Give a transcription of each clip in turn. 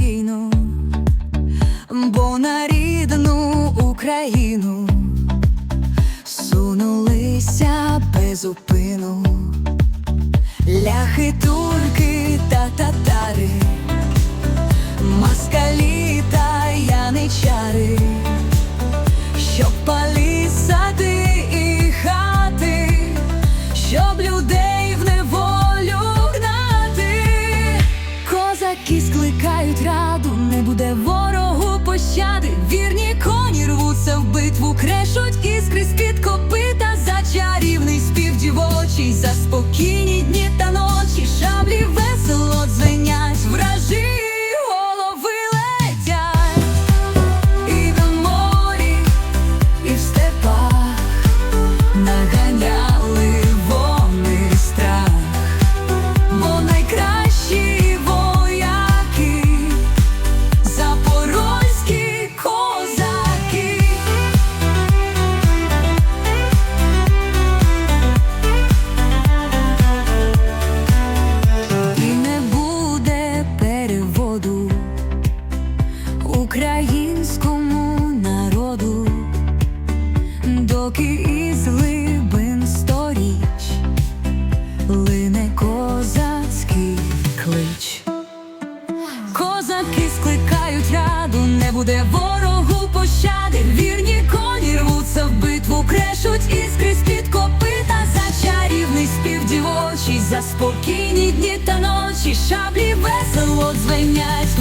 війну, бо на рідну Україну сунулися без упину. Ляхи, турки битву, крешуть іскри з-під копита за чарівний спів дівочий, за спокійні дні та ночі, шаблі весело дзвенять, доки із глибин сторіч лине козацький клич. Козаки скликають раду, не буде ворогу пощади. Вірні коні рвуться в битву, крешуть іскри з-під копита за чарівний спів дівочий, за спокійні дні та ночі, шаблі весело дзвенять,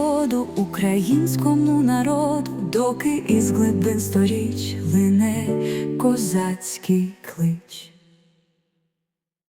переводу українському народу, доки із глибин сторіч лине козацький клич.